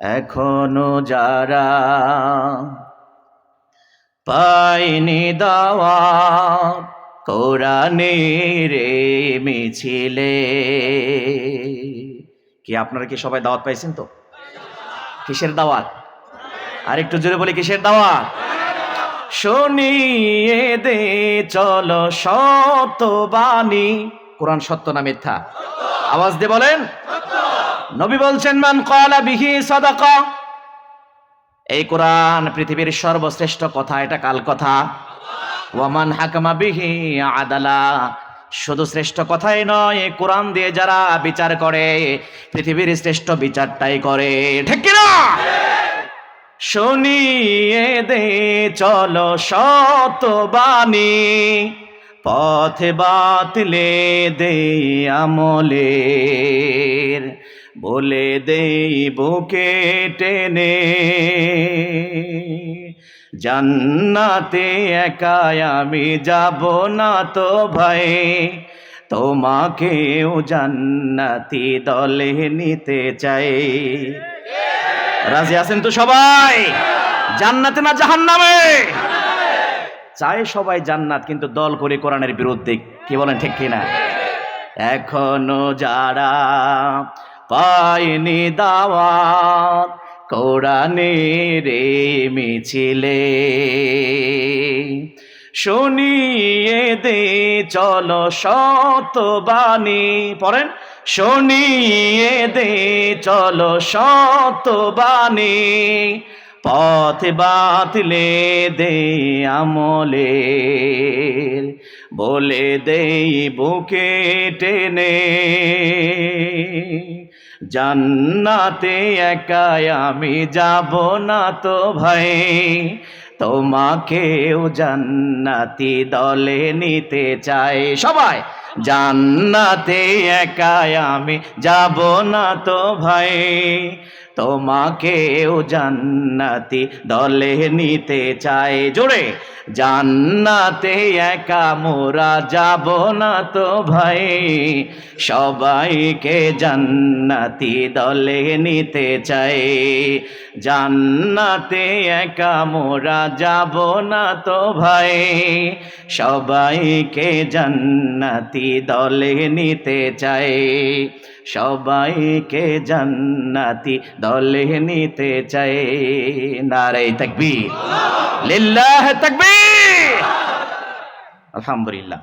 এখনও যারা পাইনি দাওয়া কোরআনের এই মিছিলে। কি আপনারা কি সবাই দাওয়াত পাইছেন তো? কিসের দাওয়াত? আর একটু জোরে বলি, কিসের দাওয়াত? শুনিয়ে দে, চল সত বাণী। কোরআন সত্য না মিথ্যা? আওয়াজ দিয়ে বলেন। নবী বলছেন, মান কলা বিহি সদক। এই কোরআন পৃথিবীর সর্বশ্রেষ্ঠ কথা, এটা কাল কথা। ওয়ামান হাকামা বিহি আদালা। শুধু শ্রেষ্ঠ কথাই নয় কোরআন দিয়ে যারা বিচার করে, পৃথিবীর শ্রেষ্ঠ বিচারটাই করে। ঠিক কিনা? শুনিয়ে দে, চলো শত বাণী। পথে বাতলে দে আমলের। বলে দে বুকে টেনে, জান্নাতে একাই আমি যাব না তো ভাই। তোমাকেও জান্নাতি দলে নিতে চাই। রাজি আছেন তো সবাই? জান্নাতে না জাহান্নামে? চায় সবাই জান্নাত, কিন্তু দল করে কোরআনের বিরুদ্ধে, কি বলেন ঠিক কিনা? এখনও যারা পায়নি দাওয়াত, কোরআনের মিছিলে। শুনিয়ে দে, চলো শত বাণী পড়েন, শুনিয়ে দে, চলো শত বাণী পথ বাতলে দে আমলে, বলে দেই বুকে টেনে। জান্নাতে একাই আমি যাব না তো ভাই। তোমাকেও জান্নাতি দলে নিতে চাই। সবাই, জান্নাতে একাই আমি যাব না তো ভাই। তোমাকেও জান্নাতি দলে নিতে চায় জোরে, জান্নাতে একা মোরা যাব না তো ভাই। সবাইকে জান্নাতি দলে নিতে চাই। জান্নাতে একা মোরা যাব না তো ভাই। সবাইকে জান্নাতি দলে নিতে চাই। সবাইকে জান্নাতি দলে নিতে চাই নারে তকবীর। লিল্লাহ তকবীর। আলহামদুলিল্লাহ।